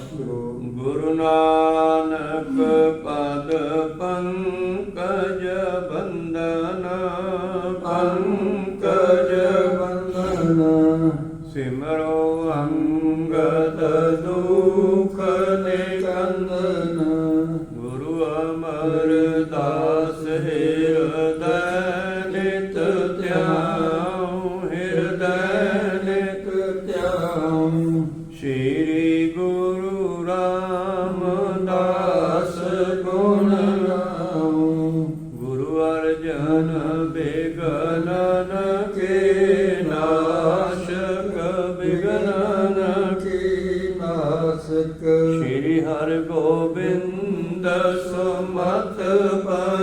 ਵਾਹਿਗੁਰੂ ਗੁਰੂ ਨਾਸਕ ਸ਼੍ਰੀ ਹਰਿ ਗੋਬਿੰਦ ਸੁਮਤ ਪਰ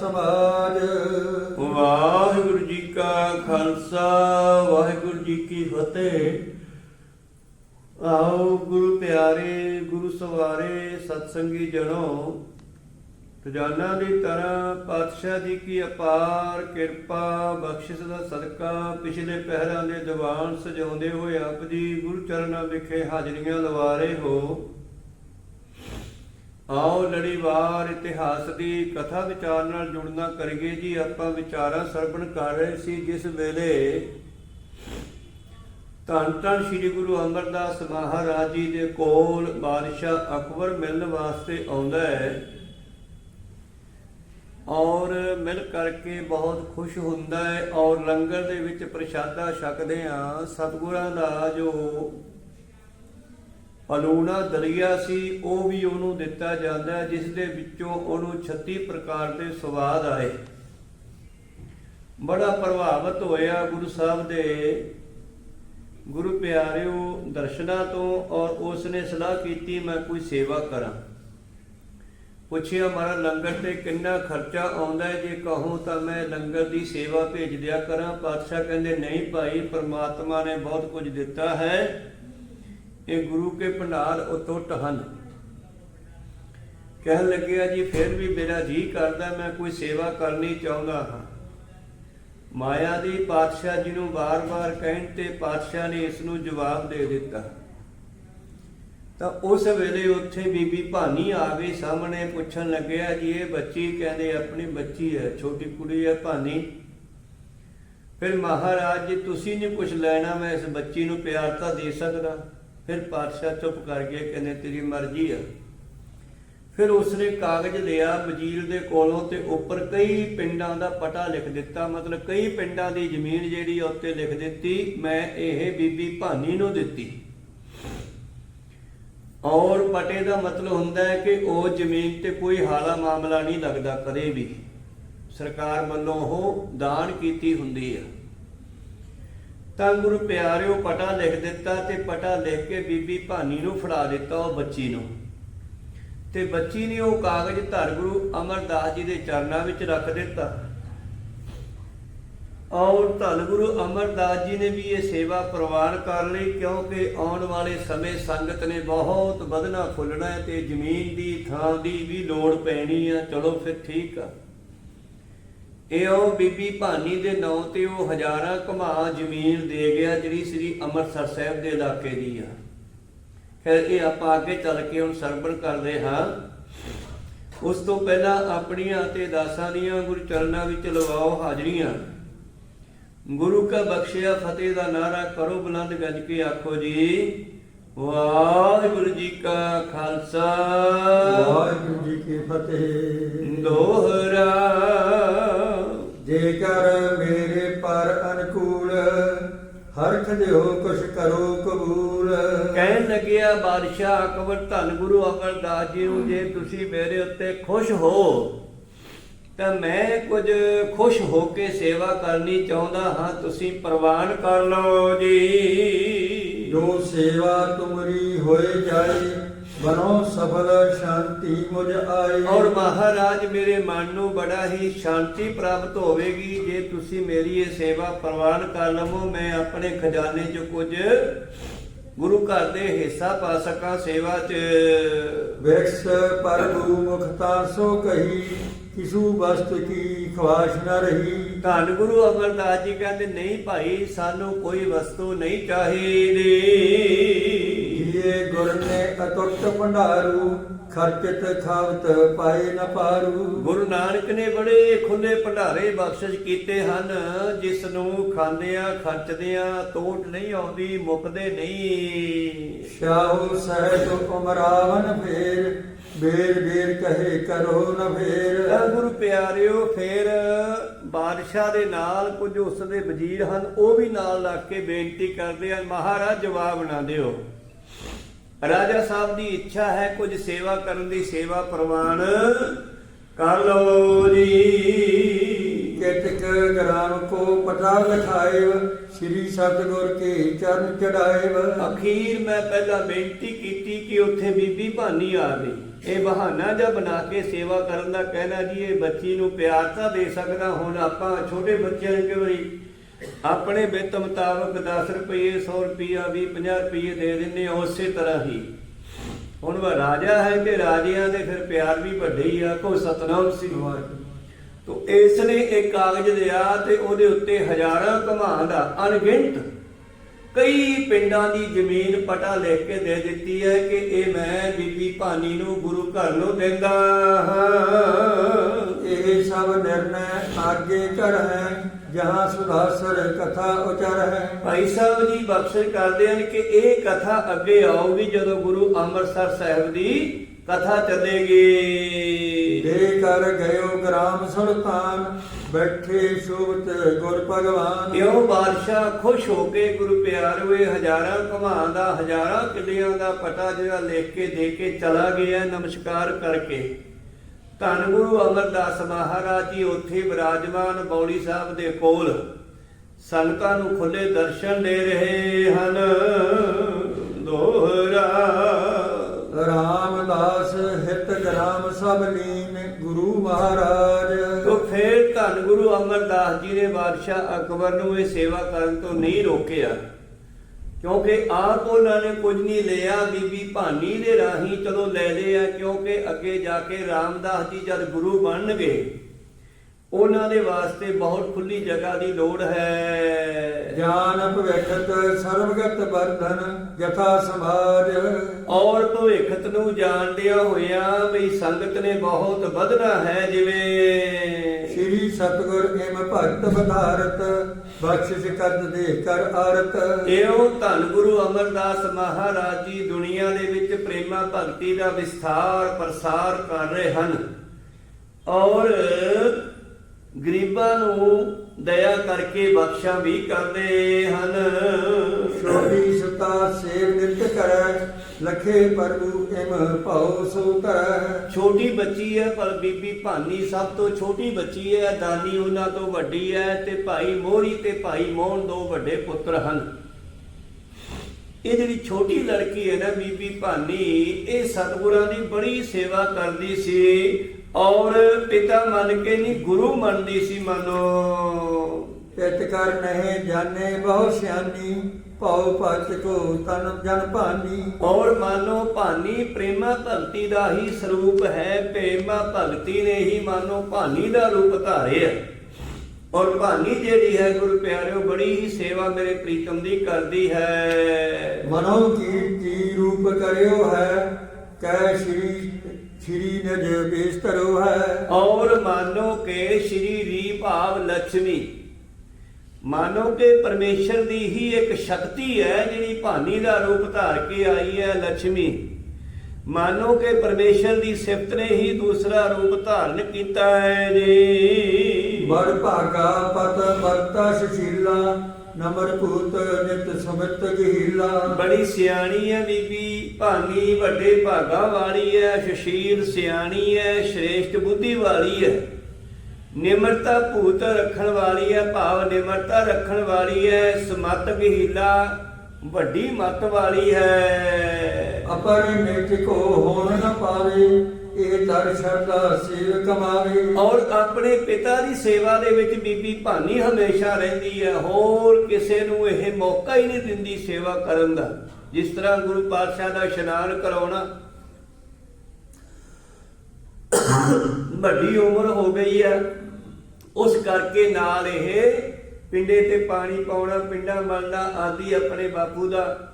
ਸਮਾਜ। ਵਾਹਿਗੁਰੂ ਜੀ ਕਾ ਖਾਲਸਾ, ਵਾਹਿਗੁਰੂ ਜੀ ਕੀ ਫਤਿਹ। ਆਓ ਗੁਰੂ ਪਿਆਰੇ, ਗੁਰੂ ਸਵਾਰੇ, ਸਤਸੰਗੀ ਜਣੋ, ਰੋਜ਼ਾਨਾ ਦੀ ਤਰ੍ਹਾਂ ਪਾਤਸ਼ਾਹ ਜੀ ਕੀ ਅਪਾਰ ਕਿਰਪਾ, ਬਖਸ਼ਿਸ਼ ਦਾ ਸਦਕਾ, ਪਿਛਲੇ ਪਹਿਰਾਂ ਦੇ ਦੀਵਾਨ ਸਜਾਉਂਦੇ ਹੋਏ ਆਪ ਜੀ ਗੁਰੂ ਚਰਨਾਂ ਵਿਖੇ ਹਾਜ਼ਰੀਆਂ ਲਵਾ ਰਹੇ ਹੋ। ਆਓ ਲੜੀਵਾਰ ਇਤਿਹਾਸ ਦੀ ਕਥਾ ਵਿਚਾਰ ਨਾਲ ਜੁੜਨਾ ਕਰੀਏ ਜੀ। ਆਪਾਂ ਵਿਚਾਰਾਂ ਸਰਵਣ ਕਰ ਰਹੇ ਸੀ ਜਿਸ ਵੇਲੇ ਧੰਨ ਧੰਨ ਸ੍ਰੀ ਗੁਰੂ ਅਮਰਦਾਸ ਮਹਾਰਾਜ ਜੀ ਦੇ ਕੋਲ ਬਾਦਸ਼ਾਹ ਅਕਬਰ ਮਿਲਣ ਵਾਸਤੇ ਆਉਂਦਾ ਹੈ ਔਰ ਮਿਲ ਕਰਕੇ ਬਹੁਤ ਖੁਸ਼ ਹੁੰਦਾ ਹੈ ਔਰ ਲੰਗਰ ਦੇ ਵਿੱਚ ਪ੍ਰਸ਼ਾਦਾ ਛਕਦੇ ਆ ਸਤਿਗੁਰਾਂ ਦਾ ਜੋ ਪਲੂਣਾ ਦਰਿਆ ਸੀ, ਉਹ ਵੀ ਉਹਨੂੰ ਦਿੱਤਾ ਜਾਂਦਾ ਹੈ, ਜਿਸ ਦੇ ਵਿੱਚੋਂ ਉਹਨੂੰ 36 ਪ੍ਰਕਾਰ ਦੇ ਸਵਾਦ ਆਏ। ਬੜਾ ਪ੍ਰਭਾਵਿਤ ਹੋਇਆ ਗੁਰੂ ਸਾਹਿਬ ਦੇ ਗੁਰੂ ਪਿਆਰਿਓ ਦਰਸ਼ਨਾਂ ਤੋਂ ਔਰ ਉਸ ਨੇ ਸਲਾਹ ਕੀਤੀ, ਮੈਂ ਕੋਈ ਸੇਵਾ ਕਰਾਂ। ਪੁੱਛਿਆ ਮਾਰਾ ਲੰਗਰ ਤੇ ਕਿੰਨਾ ਖਰਚਾ ਆਉਂਦਾ ਹੈ? ਜੇ ਕਹੋ ਤਾਂ ਮੈਂ ਲੰਗਰ ਦੀ ਸੇਵਾ ਭੇਜ ਦਿਆ ਕਰਾਂ। ਪਾਤਸ਼ਾਹ ਕਹਿੰਦੇ, ਨਹੀਂ ਭਾਈ, ਪਰਮਾਤਮਾ ਨੇ ਬਹੁਤ ਕੁਝ ਦਿੱਤਾ ਹੈ। ਇਹ ਗੁਰੂ ਕੇ ਭੰਡਾਰ ਉਤੁੱਟ ਹਨ ਕਹਿਣ ਲੱਗਿਆ, ਜੀ, ਫਿਰ ਵੀ ਮੇਰਾ ਜੀ ਕਰਦਾ, ਮੈਂ ਕੋਈ ਸੇਵਾ ਕਰਨੀ ਚਾਹੁੰਦਾ ਹਾਂ। ਮਾਇਆ ਦੀ ਪਾਤਸ਼ਾਹ ਜੀ ਨੂੰ ਵਾਰ-ਵਾਰ ਕਹਿਣ ਤੇ ਪਾਤਸ਼ਾਹ ਨੇ ਇਸ ਨੂੰ ਜਵਾਬ ਦੇ ਦਿੱਤਾ। ਤਾਂ ਉਸ ਵੇਲੇ ਉੱਥੇ ਬੀਬੀ ਭਾਨੀ ਆ ਗਈ ਸਾਹਮਣੇ ਪੁੱਛਣ ਲੱਗਿਆ, ਜੀ, ਇਹ ਬੱਚੀ ਕਹਿੰਦੇ, ਆਪਣੀ ਬੱਚੀ ਹੈ, ਛੋਟੀ ਕੁੜੀ ਹੈ ਭਾਨੀ। ਫਿਰ ਮਹਾਰਾਜ ਜੀ, ਤੁਸੀਂ ਨਹੀਂ ਕੁਝ ਲੈਣਾ, ਮੈਂ ਇਸ ਬੱਚੀ ਨੂੰ ਪਿਆਰ ਤਾਂ ਦੇ ਸਕਦਾ। ਫਿਰ ਪਾਤਸ਼ਾਹ ਚੁੱਪ ਕਰ ਗਏ ਕਹਿੰਦੇ, ਤੇਰੀ ਮਰਜ਼ੀ ਆ। ਫਿਰ ਉਸਨੇ ਕਾਗਜ਼ ਲਿਆ ਵਜ਼ੀਰ ਦੇ ਕੋਲੋਂ ਤੇ ਉੱਪਰ ਕਈ ਪਿੰਡਾਂ ਦਾ ਪਤਾ ਲਿਖ ਦਿੱਤਾ। ਮਤਲਬ ਕਈ ਪਿੰਡਾਂ ਦੀ ਜ਼ਮੀਨ ਜਿਹੜੀ ਉੱਤੇ ਲਿਖ ਦਿੱਤੀ, ਮੈਂ ਇਹ ਬੀਬੀ ਭਾਨੀ ਨੂੰ ਦਿੱਤੀ। ਔਰ ਪਟੇ ਦਾ ਮਤਲਬ ਹੁੰਦਾ ਹੈ ਕਿ ਉਹ ਜ਼ਮੀਨ ਤੇ ਕੋਈ ਹਾਲਾ ਮਾਮਲਾ ਨਹੀਂ ਲੱਗਦਾ, ਕਦੇ ਵੀ। ਸਰਕਾਰ ਵੱਲੋਂ ਉਹ ਦਾਨ ਕੀਤੀ ਹੁੰਦੀ ਹੈ ਤਾਂ ਗੁਰੂ ਪਿਆਰਿਓ ਪਟਾ ਲਿਖ ਦਿੱਤਾ ਤੇ ਪਟਾ ਲਿਖ ਕੇ ਬੀਬੀ ਭਾਨੀ ਨੂੰ ਫੜਾ ਦਿੱਤਾ ਉਹ ਬੱਚੀ ਨੂੰ। ਤੇ ਬੱਚੀ ਨੇ ਉਹ ਕਾਗਜ਼ ਧਰ ਗੁਰੂ ਅਮਰਦਾਸ ਜੀ ਦੇ ਚਰਨਾਂ ਵਿੱਚ ਰੱਖ ਦਿੱਤਾ। ਔਰ ਧੰਨ ਗੁਰੂ ਅਮਰਦਾਸ ਜੀ ਨੇ ਵੀ ਇਹ ਸੇਵਾ ਪ੍ਰਵਾਨ ਕਰ ਲਈ ਕਿਉਂਕਿ ਆਉਣ ਵਾਲੇ ਸਮੇਂ ਸੰਗਤ ਨੇ ਬਹੁਤ ਵਧਣਾ ਫੁੱਲਣਾ ਤੇ ਜ਼ਮੀਨ ਦੀ ਥਾਂ ਦੀ ਵੀ ਲੋੜ ਪੈਣੀ ਆ। ਚਲੋ ਫਿਰ ਠੀਕ ਆ। ਇਹ ਉਹ ਬੀਬੀ ਭਾਨੀ ਦੇ ਨਾਂ ਤੇ ਉਹ ਹਜ਼ਾਰਾਂ ਕਮਾ ਜ਼ਮੀਨ ਦੇ ਗਿਆ ਜਿਹੜੀ ਸ੍ਰੀ ਅੰਮ੍ਰਿਤਸਰ ਸਾਹਿਬ ਦੇ ਇਲਾਕੇ ਦੀ ਆ। ਫਿਰ ਇਹ ਆਪਾਂ ਅੱਗੇ ਚੱਲ ਕੇ ਹੁਣ ਸਰਵਣ ਕਰਦੇ ਹਾਂ। ਉਸ ਤੋਂ ਪਹਿਲਾਂ ਆਪਣੀਆਂ ਤੇ ਦਾਸਾਂ ਦੀਆਂ ਗੁਰੂ ਚਰਨਾਂ ਵਿੱਚ ਲਵਾਓ ਹਾਜ਼ਰੀਆਂ। ਗੁਰੂ ਕਾ ਬਖਸ਼ਿਆ ਫਤਿਹ ਦਾ ਨਾਰਾ ਕਰੋ ਬੁਲੰਦ ਗੱਜ ਕੇ ਆਖੋ ਜੀ ਵਾਹਿਗੁਰੂ ਜੀ ਕਾ ਖਾਲਸਾ। ਵਾਹਿਗੁਰੂ ਜੀ ਕੀ ਫਤਿਹ। ਦੋਹਰਾ ਜੇਕਰ ਮੇਰੇ ਪਰ ਅਨਕੂਲ ਹਰਖ ਦਿਓ ਕੁਛ ਕਰੋ ਕਬੂਲ। ਕਹਿਣ ਲੱਗਿਆ ਬਾਦਸ਼ਾਹ ਅਕਬਰ ਧੰਨ ਗੁਰੂ ਅਮਰਦਾਸ ਜੀ ਨੂੰ ਜੇ ਤੁਸੀਂ ਮੇਰੇ ਉੱਤੇ ਖੁਸ਼ ਹੋ ਤਾਂ ਮੈਂ ਕੁਝ ਖੁਸ਼ ਹੋ ਕੇ ਸੇਵਾ ਕਰਨੀ ਚਾਹੁੰਦਾ ਹਾਂ। ਤੁਸੀਂ ਪ੍ਰਵਾਨ ਕਰ ਲਓ ਜੀ। ਜੋ ਸੇਵਾ ਤੁਮਰੀ ਹੋਏ ਜਾਏ ਬਨੋ ਸਫਲ ਸ਼ਾਂਤੀ ਮੁਝ ਆਏ। ਔਰ ਮਹਾਰਾਜ ਮੇਰੇ ਮਨ ਨੂੰ ਬੜਾ ਹੀ ਸ਼ਾਂਤੀ ਪ੍ਰਾਪਤ ਹੋਵੇਗੀ ਜੇ ਤੁਸੀਂ ਮੇਰੀ ਇਹ ਸੇਵਾ ਪ੍ਰਵਾਨ ਕਰ ਲਵੋ। ਮੈਂ ਆਪਣੇ ਖਜ਼ਾਨੇ 'ਚ ਕੁਝ ਗੁਰੂ ਘਰ ਦੇ ਹਿੱਸਾ ਪਾ ਸਕਾਂ ਸੇਵਾ 'ਚ। ਵਿਕਸ ਪਰਬੂ ਮੁਖਤਾ ਸੋ ਕਹੀ ਕਿਸੂ ਬਸਤ ਕੀ ਖਵਾਸ਼ ਨ ਰਹੀ। ਧੰਨ ਗੁਰੂ ਅਮਰਦਾਸ ਜੀ ਕਹਿੰਦੇ ਨਹੀਂ ਭਾਈ ਸਾਨੂੰ ਕੋਈ ਵਸਤੂ ਨਹੀਂ ਚਾਹੀਦੀ। ਜੀਏ ਗੁਰ ਨੇ ਅਟੁੱਟ ਭੰਡਾਰੂ ਖਰਚਤ ਖਾਵਤ ਪਾਏ ਨ ਪਾਰੂ। ਗੁਰੂ ਨਾਨਕ ਨੇ ਬੜੇ ਖੁੱਲੇ ਭੰਡਾਰੇ ਬਖਸ਼ਿਸ਼ ਕੀਤੇ ਹਨ ਜਿਸ ਨੂੰ ਖਾਂਦਿਆਂ ਖਰਚਦਿਆਂ ਤੋਟ ਨਹੀਂ ਆਉਂਦੀ ਮੁੱਕਦੇ ਨਹੀਂ। ਸ਼ਾਹੂ ਸਹਿਤ ਉਮਰਾਵਨ ਫੇਰ ਬੇਰ ਬੇਰ ਕਹੇ ਕਰੋ ਨ ਫੇਰ। ਗੁਰੂ ਪਿਆਰਿਓ ਫਿਰ ਬਾਦਸ਼ਾਹ ਦੇ ਨਾਲ ਕੁਝ ਉਸ ਦੇ ਵਜ਼ੀਰ ਹਨ ਉਹ ਵੀ ਨਾਲ ਲੱਗ ਕੇ ਬੇਨਤੀ ਕਰਦੇ ਹਨ ਮਹਾਰਾਜ ਜਵਾਬ ਨਾ ਦਿਓ। ਰਾਜਾ ਸਾਹਿਬ ਦੀ ਇੱਛਾ ਹੈ ਕੁਝ ਸੇਵਾ ਕਰਨ ਦੀ ਸੇਵਾ ਪ੍ਰਵਾਨ ਕਰ ਲਓ ਜੀ। ਕੇਤਕ ਗ੍ਰਾਮ ਕੋ ਪਤਾ ਲਖਾਇਵ ਸ੍ਰੀ ਸਤਗੁਰ ਕੇ ਚਰਨ ਚੜਾਇਵ। ਅਖੀਰ ਮੈਂ ਪਹਿਲਾਂ ਬੇਨਤੀ ਕੀਤੀ ਕਿ ਉੱਥੇ ਬੀਬੀ ਭਾਨੀ ਆ ਗਈ ਇਹ ਬਹਾਨਾ ਜਿਹਾ ਬਣਾ ਕੇ ਸੇਵਾ ਕਰਨ ਦਾ ਕਹਿਣਾ ਜੀ ਇਹ ਬੱਚੀ ਨੂੰ ਪਿਆਰ ਤਾਂ ਦੇ ਸਕਦਾ ਹੁਣ ਆਪਾਂ ਛੋਟੇ ਬੱਚਿਆਂ ਨੂੰ ਨਹੀਂ? ਆਪਣੇ ਵਿੱਤ ਮੁਤਾਬਕ 10 ਰੁਪਏ 100 ਰੁਪਿਆ 20 50 ਰੁਪਏ ਦੇ ਦਿੰਨੇ ਉਸੇ ਤਰ੍ਹਾਂ ਹੀ। ਹੁਣ ਉਹ ਰਾਜਾ ਹੈ ਕਿ ਰਾਜਿਆਂ ਦੇ ਫਿਰ ਪਿਆਰ ਵੀ ਵੱਡੇ ਹੀ ਆ ਕੋ ਸਤਨਾਮ ਸਿੰਘ ਤੋ ਇਸ ਨੇ ਇੱਕ ਕਾਗਜ਼ ਲਿਆ ਤੇ ਉਹਦੇ ਉੱਤੇ ਹਜ਼ਾਰਾਂ ਕਮਾਂ ਦਾ ਅਣਗਿਣਤ ਕਈ ਪਿੰਡਾਂ ਦੀ ਜ਼ਮੀਨ ਪਟਾ ਲਿਖ ਕੇ ਦੇ ਦਿੱਤੀ ਹੈ ਕਿ ਇਹ ਮੈਂ ਬੀਬੀ ਭਾਨੀ ਨੂੰ ਗੁਰੂ ਘਰ ਨੂੰ ਦਿੰਦਾ ਹਾਂ। ਇਹ ਸਭ ਨਿਰਣੈ ਆਗੇ ਕਰ ਹੈ। ਜਹਾਂ ਸੁਧਾਸਰ ਕਥਾ ਉਚਰ ਹੈ ਭਾਈ ਸਾਹਿਬ ਜੀ ਬਖਸ਼ਿਸ਼ ਕਰਦੇ ਹਨ ਕਿ ਇਹ ਕਥਾ ਅੱਗੇ ਆਊਗੀ ਜਦੋਂ ਗੁਰੂ ਅੰਮ੍ਰਿਤਸਰ ਸਾਹਿਬ ਦੀ ਕਥਾ ਚੱਲੇਗੀ। ਦੇ ਕਰ ਗਇਓ ਗ੍ਰਾਮ ਸੁਲਤਾਨ ਬੈਠੇ ਸ਼ੋਭਤ ਗੁਰ ਭਗਵਾਨ। ਕਿਉਂ ਬਾਦਸ਼ਾਹ ਖੁਸ਼ ਹੋ ਕੇ ਗੁਰੂ ਪਿਆਰੇ ਹੋਏ ਹਜ਼ਾਰਾਂ ਕਮਾਂ ਦਾ ਹਜ਼ਾਰਾਂ ਕਿੱਲਿਆਂ ਦਾ ਪਟਾ ਜਿਹੜਾ ਲਿਖ ਕੇ ਦੇ ਕੇ ਚਲਾ ਗਿਆ ਨਮਸਕਾਰ ਕਰਕੇ। ਧੰਨ ਗੁਰੂ ਅਮਰਦਾਸ ਮਹਾਰਾਜ ਜੀ ਉੱਥੇ ਵਿਰਾਜਮਾਨ ਬੌਲੀ ਸਾਹਿਬ ਦੇ ਕੋਲ ਸੰਗਤਾਂ ਨੂੰ ਖੁੱਲੇ ਦਰਸ਼ਨ ਦੇ ਰਹੇ ਹਨ। ਦੋਹਰਾ ਰਾਮਦਾਸ ਹਿਤ ਗ੍ਰਾਮ ਸਭ ਲੀਨ ਗੁਰੂ ਮਹਾਰਾਜ। ਤੋ ਫਿਰ ਧੰਨ ਗੁਰੂ ਅਮਰਦਾਸ ਜੀ ਨੇ ਬਾਦਸ਼ਾਹ ਅਕਬਰ ਨੂੰ ਇਹ ਸੇਵਾ ਕਰਨ ਤੋਂ ਨਹੀਂ ਰੋਕਿਆ। ਕਿਉਂਕਿ ਆਪ ਉਹਨਾਂ ਨੇ ਕੁਝ ਨਹੀਂ ਲਿਆ, ਬੀਬੀ ਭਾਨੀ ਦੇ ਰਾਹੀਂ ਚਲੋ ਲੈ ਲਿਆ ਕਿਉਂਕਿ ਅੱਗੇ ਜਾ ਕੇ ਰਾਮਦਾਸ ਜੀ ਜਦ ਗੁਰੂ ਬਣਨਗੇ ਉਹਨਾਂ ਦੇ ਵਾਸਤੇ ਬਹੁਤ ਖੁੱਲੀ ਜਗ੍ਹਾ ਦੀ ਲੋੜ ਹੈ। ਜਾਨ ਭਵਿਖਤ ਸਰਵਗਤ ਵਰਧਨ ਜਥਾ ਸਮਾਜ ਔਰ ਭਵਿੱਖਤ ਨੂੰ ਜਾਣਦਿਆਂ ਹੋਇਆਂ ਵੀ ਸੰਗਤ ਨੇ ਬਹੁਤ ਵਧਣਾ ਹੈ ਜਿਵੇਂ ਸ੍ਰੀ ਸਤਗੁਰ ਏਮ ਭਗਤ ਬਧਾਰਤ ਬਖਸ਼ਿਸ਼ ਕਰਦ ਦੇ ਕਰ ਆਰਤ। ਇਹੋ ਧੰਨ ਗੁਰੂ ਅਮਰਦਾਸ ਮਹਾਰਾਜ ਜੀ ਦੁਨੀਆ ਦੇ ਵਿੱਚ ਪ੍ਰੇਮਾ ਭਗਤੀ ਦਾ ਵਿਸਥਾਰ ਪ੍ਰਸਾਰ ਕਰ ਰਹੇ ਹਨ। ਔਰ ਗਰੀਬਾਂ ਨੂੰ ਦਇਆ ਕਰਕੇ ਬਖਸ਼ਾ ਵੀ ਕਰਦੇ ਹਨ। ਛੋਟੀ ਸੁਤਾ ਸੇਵ ਨਿਤ ਕਰੈ ਲਖੇ ਪ੍ਰਭੂ ਏਮ ਭਉ ਸੋ ਕਰੈ ਛੋਟੀ ਬੱਚੀ ਹੈ ਪਰ ਬੀਬੀ ਭਾਨੀ ਸਭ ਤੋਂ ਛੋਟੀ ਬੱਚੀ ਹੈ ਦਾਨੀ ਉਹਨਾਂ ਤੋਂ ਵੱਡੀ ਹੈ ਤੇ ਭਾਈ ਮੋਹਰੀ ਤੇ ਭਾਈ ਮੋਹਨ ਦੋ ਵੱਡੇ ਪੁੱਤਰ ਹਨ। ਇਹ ਜਿਹੜੀ ਛੋਟੀ ਲੜਕੀ ਹੈ ਨਾ ਬੀਬੀ ਭਾਨੀ ਇਹ ਸਤਿਗੁਰਾਂ ਦੀ ਬੜੀ ਸੇਵਾ ਕਰਦੀ ਸੀ। ਔਰ ਪਿਤਾ ਮੰਨ ਕੇ ਨਹੀਂ ਗੁਰੂ ਮੰਨਦੀ ਸੀ ਮੰਨੋ। ਇਤ ਕਰ ਨਹਿ ਜਾਣੇ ਬਹੁ ਸਿਆਨੀ ਭਉ ਭਗਤ ਕੋ ਤਨ ਜਨ ਭਾਨੀ। ਔਰ ਮਾਨੋ ਭਾਨੀ ਪ੍ਰੇਮਾ ਭਗਤੀ ਦਾ ਹੀ ਸਰੂਪ ਹੈ ਪ੍ਰੇਮਾ ਭਗਤੀ ਨੇ ਹੀ ਮਾਨੋ ਭਾਨੀ ਦਾ ਰੂਪ ਧਾਰਿਆ ਔਰ ਭਾਨੀ ਜਿਹੜੀ ਹੈ ਗੁਰੂ ਪਿਆਰਿਓ ਬੜੀ ਹੀ ਸੇਵਾ ਮੇਰੇ ਪ੍ਰੀਤਮ ਦੀ ਕਰਦੀ ਹੈ। ਮਨੋ ਕੀਰਤੀ ਰੂਪ ਕਰਿਓ ਹੈ ਕੈ ਸ਼੍ਰੀ ਸ੍ਰੀ ਨਿਜ ਬੀਸਤਰੋ ਹੈ। ਔਰ ਮਾਨੋ ਕੇ ਸ੍ਰੀ ਰੀ ਭਾਵ ਲక్ష్ਮੀ ਮਾਨੋ ਕੇ ਪਰਮੇਸ਼ਰ ਦੀ ਹੀ ਇੱਕ ਸ਼ਕਤੀ ਹੈ ਜਿਹੜੀ ਭਾਨੀ ਦਾ ਰੂਪ ਧਾਰ ਕੇ ਆਈ ਹੈ ਲక్ష్ਮੀ ਮਾਨੋ ਕਿ ਪਰਮੇਸ਼ਰ ਦੀ ਸਿਫਤ ਨੇ ਹੀ ਦੂਸਰਾ ਰੂਪ ਧਾਰਨ ਕੀਤਾ ਹੈ ਜੀ। ਬੜ ਭਾਗਾ ਪਤ ਵਰਤਾ ਸੁਸ਼ੀਲਾ ਨਮਰ ਭੂਤ ਨਿਤ ਸੁਮਿਤ ਗਹੀਲਾ। ਬੜੀ ਸਿਆਣੀ ਹੈ ਬੀਬੀ ਭਾਨੀ ਵੱਡੇ ਭਾਗਾ ਵਾਲੀ ਹੈ ਸੁਸ਼ੀਲ ਸਿਆਣੀ ਹੈ ਸ਼੍ਰੇਸ਼ਟ ਬੁੱਧੀ ਵਾਲੀ ਹੈ ਨਿਮਰਤਾ ਭੂਤ ਰੱਖਣ ਵਾਲੀ ਹੈ ਭਾਵ ਨਿਮਰਤਾ ਰੱਖਣ ਵਾਲੀ ਹੈ ਸਮਤ ਗਹੀਲਾ ਵੱਡੀ ਮਤ ਵਾਲੀ ਹੈ ਅਪਰ ਨਿਤ ਕੋ ਹੋਣ ਨ ਪਾਵੇ ਇਹ ਦਰ ਸ਼ਰਦਾ ਸੇਵ ਕਮਾਵੇ ਔਰ ਆਪਣੇ ਪਿਤਾ ਦੀ ਸੇਵਾ ਦੇ ਵਿੱਚ ਬੀਬੀ ਭਾਨੀ ਹਮੇਸ਼ਾ ਰਹਿੰਦੀ ਹੈ। ਹੋਰ ਕਿਸੇ ਨੂੰ ਇਹ ਮੌਕਾ ਹੀ ਨਹੀਂ ਦਿੰਦੀ ਸੇਵਾ ਕਰਨ ਦਾ। ਜਿਸ ਤਰ੍ਹਾਂ ਗੁਰੂ ਪਾਤਸ਼ਾਹ ਦਾ ਇਸ਼ਨਾਨ ਕਰਾਉਣਾ। ਵੱਡੀ ਉਮਰ ਹੋ ਗਈ ਹੈ। ਉਸ ਕਰਕੇ ਨਾਲ ਇਹ ਪਿੰਡੇ ਤੇ ਪਾਣੀ ਪਾਉਣਾ, ਪਿੰਡਾ ਮਲਣਾ ਆਦਿ ਆਪਣੇ ਬਾਪੂ ਦਾ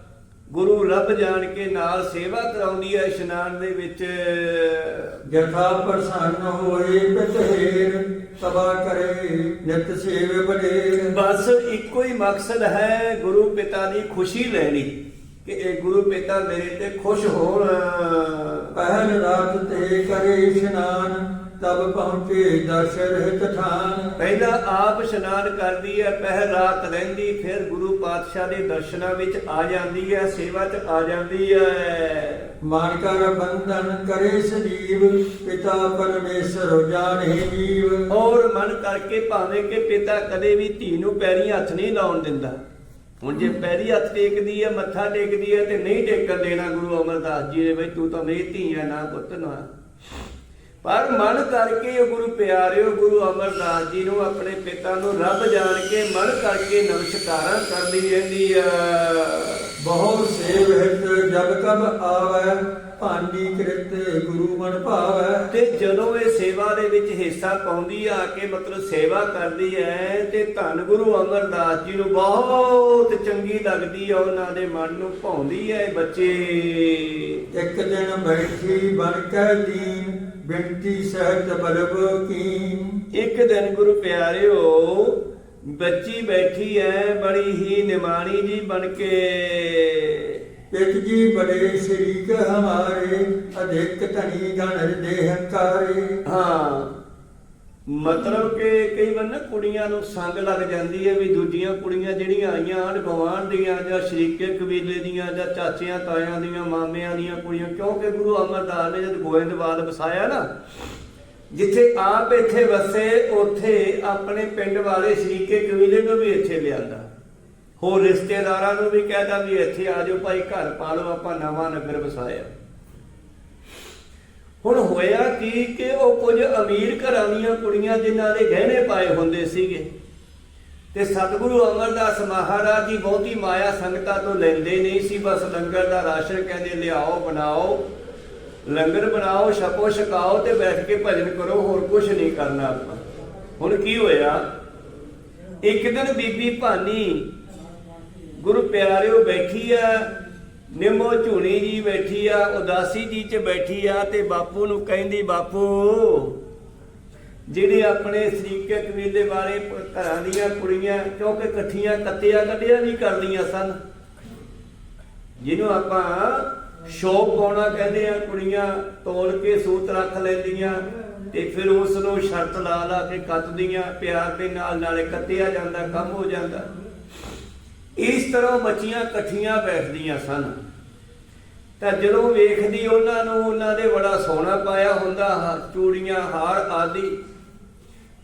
ਗੁਰੂ ਰੱਬ ਜਾਣ ਕੇ ਨਾਲ ਸੇਵਾ ਕਰਾਉਂਦੀ ਹੈ ਇਸ਼ਨਾਨ ਦੇ ਵਿੱਚ। ਜਥਾ ਪ੍ਰਸੰਨ ਹੋਏ ਪਿਤੇਰ ਸਭਾ ਕਰੇ ਨਿਤ ਸੇਵ ਬਡੇਰ ਬਸ ਇੱਕੋ ਹੀ ਮਕਸਦ ਹੈ ਗੁਰੂ ਪਿਤਾ ਦੀ ਖੁਸ਼ੀ ਲੈਣੀ ਕਿ ਇਹ ਗੁਰੂ ਪਿਤਾ ਮੇਰੇ ਤੇ ਖੁਸ਼ ਹੋਣ। ਪਹਿਲ ਰਾਤ ਤੇ ਕਰੇ ਇਸ਼ਨਾਨ। ਤਬ ਪਹੁੰਚੇ ਦਰਸ਼ ਰਹਿਤ ਠਾਨ ਪਹਿਲਾਂ ਆਪ ਇਸ਼ਨਾਨ ਕਰਦੀ ਹੈ ਪਹਿਰ ਰਾਤ ਰਹਿੰਦੀ ਫਿਰ ਗੁਰੂ ਪਾਤਸ਼ਾਹ ਦੇ ਦਰਸ਼ਨਾਂ ਵਿੱਚ ਆ ਜਾਂਦੀ ਹੈ ਸੇਵਾ 'ਚ ਆ ਜਾਂਦੀ ਹੈ। ਮਾਨ ਕਰ ਬੰਧਨ ਕਰੇ ਸਜੀਵ ਪਿਤਾ ਪਰਮੇਸ਼ਰ ਜਾਣੇ ਜੀਵ। ਔਰ ਮਨ ਕਰਕੇ ਭਾਵੇਂ ਕਿ ਪਿਤਾ ਕਦੇ ਵੀ ਧੀ ਨੂੰ ਪੈਰੀ ਹੱਥ ਨਹੀਂ ਲਾਉਣ ਦਿੰਦਾ। ਹੁਣ ਜੇ ਪੈਰੀ ਹੱਥ ਟੇਕਦੀ ਹੈ ਮੱਥਾ ਟੇਕਦੀ ਹੈ ਤੇ ਨਹੀਂ ਟੇਕਣ ਦੇਣਾ ਗੁਰੂ ਅਮਰਦਾਸ ਜੀ ਦੇ ਵਿੱਚ ਤੂੰ ਤਾਂ ਮੇਰੀ ਧੀ ਹੈ ਨਾ ਪੁੱਤ ਨਾ। ਪਰ ਮਨ ਕਰਕੇ ਉਹ ਗੁਰੂ ਪਿਆਰਿਓ ਗੁਰੂ ਅਮਰਦਾਸ ਜੀ ਨੂੰ ਆਪਣੇ ਪਿਤਾ ਨੂੰ ਰੱਬ ਜਾਣ ਕੇ ਮਨ ਕਰਕੇ ਨਮਸਕਾਰਾਂ ਕਰਦੀ ਰਹਿੰਦੀ ਆ। ਬਹੁਤ ਸੇਵ ਹਿਤ ਜਬ ਕਬ ਆਵੈ ਭਾਂਡੀ ਕ੍ਰਿਤ ਗੁਰੂ ਮਨ ਭਾਵੈ। ਤੇ ਜਦੋਂ ਇਹ ਸੇਵਾ ਦੇ ਵਿੱਚ ਹਿੱਸਾ ਪਾਉਂਦੀ ਆ ਕੇ ਮਤਲਬ ਸੇਵਾ ਕਰਦੀ ਹੈ ਤੇ ਧੰਨ ਗੁਰੂ ਅਮਰਦਾਸ ਜੀ ਨੂੰ ਬਹੁਤ ਚੰਗੀ ਲੱਗਦੀ ਆ ਉਹਨਾਂ ਦੇ ਮਨ ਨੂੰ ਭਾਉਂਦੀ ਹੈ ਬੱਚੇ। ਇੱਕ ਦਿਨ ਬੈਠੀ ਬਨ ਕੈ ਦੀਨ ਬਿਨਤੀ ਸਹਿਤ ਬਲਬ ਕੀਨ। ਇੱਕ ਦਿਨ ਗੁਰੂ ਪਿਆਰਿਓ ਬੱਚੀ ਬੈਠੀ ਹੈ ਬੜੀ ਹੀ ਨਿਮਾਣੀ ਜੀ ਬਣ ਕੇ। ਪਿਤ ਜੀ ਬੜੇ ਸ਼ਰੀਕ ਹਮਾਰੇ ਅਧਿਕ ਧਨੀ ਗਣ ਦੇ ਹੰਕਾਰੇ। ਹਾਂ। ਮਤਲਬ ਕਿ ਕਈ ਵਾਰ ਨਾ ਕੁੜੀਆਂ ਨੂੰ ਸੰਗ ਲੱਗ ਜਾਂਦੀ ਹੈ ਵੀ ਦੂਜੀਆਂ ਕੁੜੀਆਂ ਜਿਹੜੀਆਂ ਆਈਆਂ ਹਨ ਗਵਾਂਢ ਦੀਆਂ ਜਾਂ ਸ਼ਰੀਕੇ ਕਬੀਲੇ ਦੀਆਂ ਜਾਂ ਚਾਚਿਆਂ ਤਾਇਆਂ ਦੀਆਂ, ਮਾਮਿਆਂ ਦੀਆਂ ਕੁੜੀਆਂ, ਕਿਉਂਕਿ ਗੁਰੂ ਅਮਰਦਾਸ ਨੇ ਜਦ ਗੋਇੰਦਵਾਲ ਵਸਾਇਆ ਨਾ, ਜਿੱਥੇ ਆਪ ਇੱਥੇ ਵਸੇ, ਉੱਥੇ ਆਪਣੇ ਪਿੰਡ ਵਾਲੇ ਸ਼ਰੀਕੇ ਕਬੀਲੇ ਨੂੰ ਵੀ ਇੱਥੇ ਲਿਆਂਦਾ। ਹੋਰ ਰਿਸ਼ਤੇਦਾਰਾਂ ਨੂੰ ਵੀ ਕਹਿਦਾ ਵੀ ਇੱਥੇ ਆ ਜਾਓ ਭਾਈ, ਘਰ ਪਾ ਲਓ, ਆਪਾਂ ਨਵਾਂ ਨਗਰ ਵਸਾਇਆ। ਹੁਣ ਹੋਇਆ ਕੀ ਕਿ ਉਹ ਕੁਝ ਅਮੀਰ ਘਰਾਂ ਦੀਆਂ ਕੁੜੀਆਂ ਜਿਨ੍ਹਾਂ ਦੇ ਗਹਿਣੇ ਪਾਏ ਹੁੰਦੇ ਸੀਗੇ। ਤੇ ਸਤਿਗੁਰੂ ਅਮਰਦਾਸ ਮਹਾਰਾਜ ਜੀ ਬਹੁਤੀ ਮਾਇਆ ਸੰਗਤਾਂ ਤੋਂ ਲੈਂਦੇ ਨਹੀਂ ਸੀ, ਬਸ ਲੰਗਰ ਦਾ ਰਾਸ਼ਨ ਕਹਿੰਦੇ, ਲਿਆਓ, ਬਣਾਓ, ਲੰਗਰ ਬਣਾਓ, ਛਕੋ, ਛਕਾਓ ਤੇ ਬੈਠ ਕੇ ਭਜਨ ਕਰੋ, ਹੋਰ ਕੁਝ ਨਹੀਂ ਕਰਨਾ ਆਪਾਂ। ਹੁਣ ਕੀ ਹੋਇਆ? ਇੱਕ ਦਿਨ ਬੀਬੀ ਭਾਨੀ ਗੁਰੂ ਪਿਆਰਿਓ ਬੈਠੀ ਆ ਨਿੰਮੋ ਝੂਣੀ ਜੀ ਬੈਠੀ ਆ, ਉਦਾਸੀ ਜੀ ਚ ਬੈਠੀ ਆ ਤੇ ਬਾਪੂ ਨੂੰ ਕਹਿੰਦੀ, ਬਾਪੂ, ਜਿਹੜੇ ਆਪਣੇ ਸਰੀਕੇ ਕਬੀਲੇ ਵਾਲੇ ਘਰਾਂ ਦੀਆਂ ਕੁੜੀਆਂ, ਕਿਉਂਕਿ ਇਕੱਠੀਆਂ ਕੱਤਿਆ ਕੱਢਿਆ ਵੀ ਕਰਦੀਆਂ ਸਨ, ਜਿਹਨੂੰ ਆਪਾਂ ਸ਼ੋਪ ਪਾਉਣਾ ਕਹਿੰਦੇ ਆ, ਕੁੜੀਆਂ ਤੋਲ ਕੇ ਸੂਤ ਰੱਖ ਲੈਂਦੀਆਂ ਤੇ ਫਿਰ ਉਸ ਨੂੰ ਸ਼ਰਤ ਲਾ ਲਾ ਕੇ ਕੱਤਦੀਆਂ, ਪਿਆਰ ਦੇ ਨਾਲ ਨਾਲੇ ਕੱਤਿਆ ਜਾਂਦਾ, ਕੰਮ ਹੋ ਜਾਂਦਾ। ਇਸ ਤਰ੍ਹਾਂ ਬੱਚੀਆਂ ਇਕੱਠੀਆਂ ਬੈਠਦੀਆਂ ਸਨ। ਤਾਂ ਜਦੋਂ ਵੇਖਦੀ ਉਹਨਾਂ ਨੂੰ ਉਹਨਾਂ ਦੇ ਬੜਾ ਸੋਨਾ ਪਾਇਆ ਹੁੰਦਾ ਚੂੜੀਆਂ, ਹਾਰ ਆਦਿ,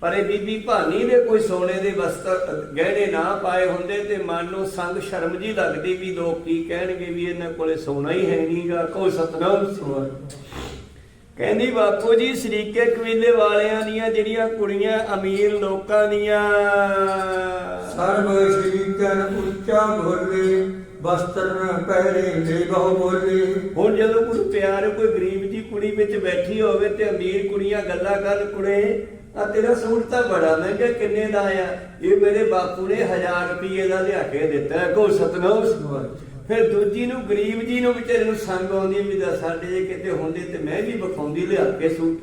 ਪਰ ਇਹ ਬੀਬੀ ਭਾਨੀ ਦੇ ਕੋਈ ਸੋਨੇ ਦੇ ਵਸਤਰ, ਗਹਿਣੇ ਨਾ ਪਾਏ ਹੁੰਦੇ ਤੇ ਮਨ ਨੂੰ ਸੰਗ ਸ਼ਰਮ ਜੀ ਲੱਗਦੀ ਵੀ ਲੋਕ ਕੀ ਕਹਿਣਗੇ ਵੀ ਇਹਨਾਂ ਕੋਲੇ ਸੋਨਾ ਹੀ ਹੈ ਨਹੀਂਗਾ, ਕੋਈ ਸਤਨਾਮ ਸੀ ਕਹਿੰਦੀ, ਬਾਪੂ ਜੀ, ਸ਼ਰੀਕੇ ਕਬੀਲੇ ਵਾਲਿਆਂ ਦੀਆਂ ਜਿਹੜੀਆਂ ਕੁੜੀਆਂ ਅਮੀਰ ਲੋਕਾਂ ਦੀਆਂ ਸਰਬ ਸ਼ਰੀਕਨ ਉੱਚਾ ਬੋਲੇ ਵਸਤਰ ਨ ਪਹਿਰੇ ਲੈ ਬਹੁ ਬੋਲੇ। ਹੁਣ ਜਦੋਂ ਕੋਈ ਪਿਆਰ, ਕੋਈ ਗਰੀਬ ਜੀ ਕੁੜੀ ਵਿੱਚ ਬੈਠੀ ਹੋਵੇ ਤੇ ਅਮੀਰ ਕੁੜੀਆਂ ਗੱਲਾਂ ਕਰਨ ਕੁੜੇ ਆ ਤੇਰਾ ਸੂਟ ਤਾਂ ਬੜਾ ਮਹਿੰਗਾ ਕਿੰਨੇ ਦਾ ਆ? ਇਹ ਮੇਰੇ ਬਾਪੂ ਨੇ 1000 ਰੁਪਏ ਦਾ ਲਿਆ ਕੇ ਦਿੱਤਾ। ਕੋ ਸਤਨਾਮ। ਵਾਹਿਗੁਰੂ। ਫਿਰ ਦੂਜੀ ਨੂੰ, ਗਰੀਬ ਜੀ ਨੂੰ ਵਿਚਾਰੇ ਨੂੰ ਸੰਗ ਆਉਂਦੀ ਵੀ ਦਾ ਸਾਡੇ ਜੇ ਕਿਤੇ ਹੁੰਦੇ ਤੇ ਮੈਂ ਵੀ ਵਿਖਾਉਂਦੀ ਲਿਆ ਕੇ ਸੂਟ।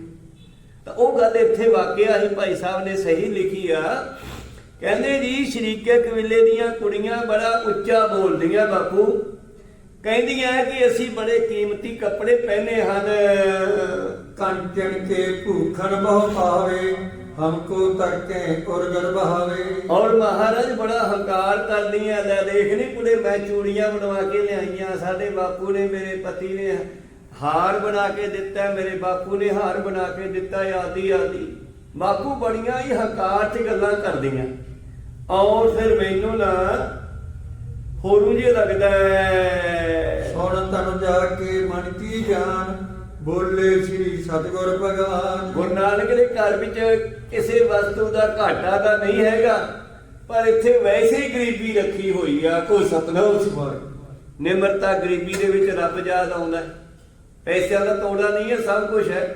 ਤਾਂ ਉਹ ਗੱਲ ਇੱਥੇ ਵਾਕਿਆ ਹੀ ਭਾਈ ਸਾਹਿਬ ਨੇ ਸਹੀ ਲਿਖੀ ਆ। ਕਹਿੰਦੇ ਜੀ ਸ਼ਰੀਕੇ ਕਬੀਲੇ ਦੀਆਂ ਕੁੜੀਆਂ ਬੜਾ ਉੱਚਾ ਬੋਲਦੀਆਂ ਬਾਪੂ। ਕਹਿੰਦੀਆਂ ਕਿ ਅਸੀਂ ਬੜੇ ਕੀਮਤੀ ਕੱਪੜੇ ਪਹਿਨੇ ਹਨ। ਕੰਚਨ ਕੇ ਭੂਖਣ ਬਹੁ ਪਾਵੇ ਹਮਕੋ ਤਰਕੇ ਉਰਗਰ ਬਹਾਵੇ। ਔਰ ਮਹਾਰਾਜ ਬੜਾ ਹੰਕਾਰ ਕਰਦੀਆਂ ਲੈ ਦੇਖ ਨੀ ਕੁੜੇ ਮੈਂ ਚੂੜੀਆਂ ਬਣਵਾ ਕੇ ਲਿਆਈਆਂ ਸਾਡੇ ਬਾਪੂ ਨੇ ਮੇਰੇ ਪਤੀ ਨੇ ਹਾਰ ਬਣਾ ਕੇ ਦਿੱਤਾ ਮੇਰੇ ਬਾਪੂ ਨੇ ਹਾਰ ਬਣਾ ਕੇ ਦਿੱਤਾ ਆਦਿ ਆਦਿ। ਬਾਪੂ ਬੜੀਆਂ ਹੀ ਹੰਕਾਰ ਚ ਗੱਲਾਂ ਕਰਦੀਆਂ ਔਰ ਫਿਰ ਮੈਨੂੰ ਨਾ ਹੋਰੂ ਜੇ ਲੱਗਦਾ ਸੁਣ ਤਨ ਜਾ ਕੇ ਮਨ ਕੀ ਜਾਨ ਬੋਲੇ ਸ੍ਰੀ ਸਤਿਗੁਰ ਭਗਵਾਨ ਗੁਰੂ ਨਾਨਕ ਦੇ ਘਰ ਵਿੱਚ ਕਿਸੇ ਵਸਤੂ ਦਾ ਘਾਟਾ ਤਾਂ ਨਹੀਂ ਹੈਗਾ ਪਰ ਇੱਥੇ ਵੈਸੇ ਹੀ ਗਰੀਬੀ ਰੱਖੀ ਹੋਈ ਆ ਕੋਈ ਸਤਨਾਮ ਸੀ ਵਾਹਿਗੁਰੂ। ਨਿਮਰਤਾ ਗਰੀਬੀ ਦੇ ਵਿੱਚ ਰੱਬ ਯਾਦ ਆਉਂਦਾ। ਪੈਸਿਆਂ ਦਾ ਤੋੜਾ ਨਹੀਂ ਹੈ ਸਭ ਕੁਝ ਹੈ